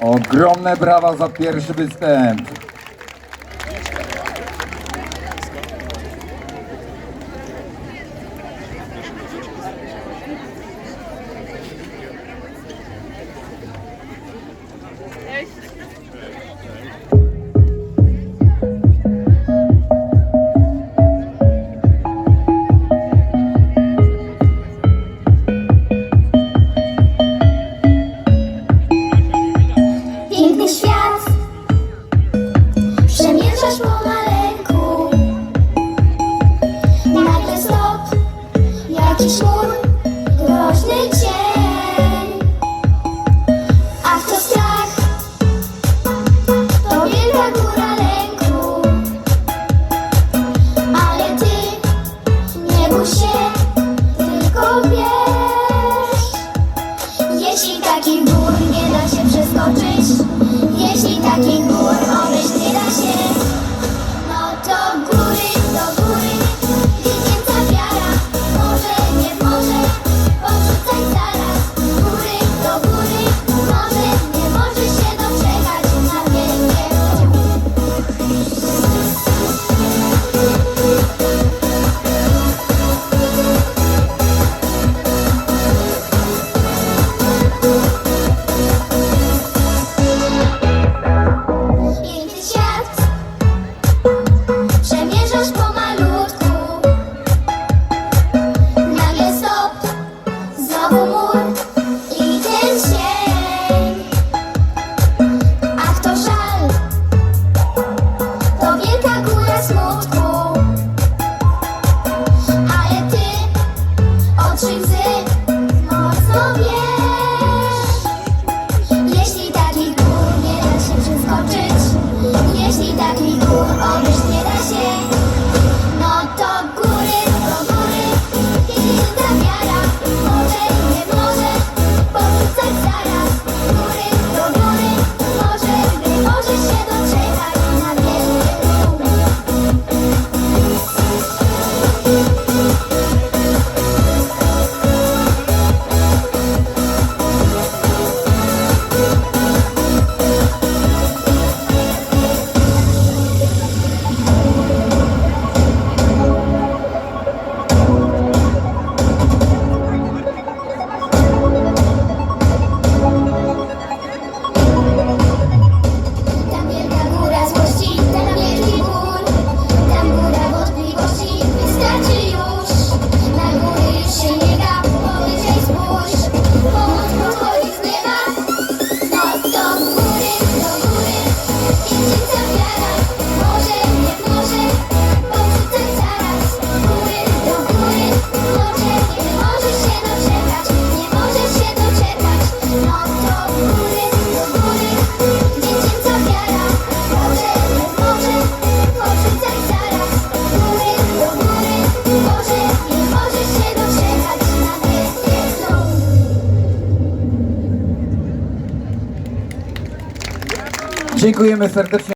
Ogromne brawa za pierwszy występ. just roll my Dziękujemy serdecznie.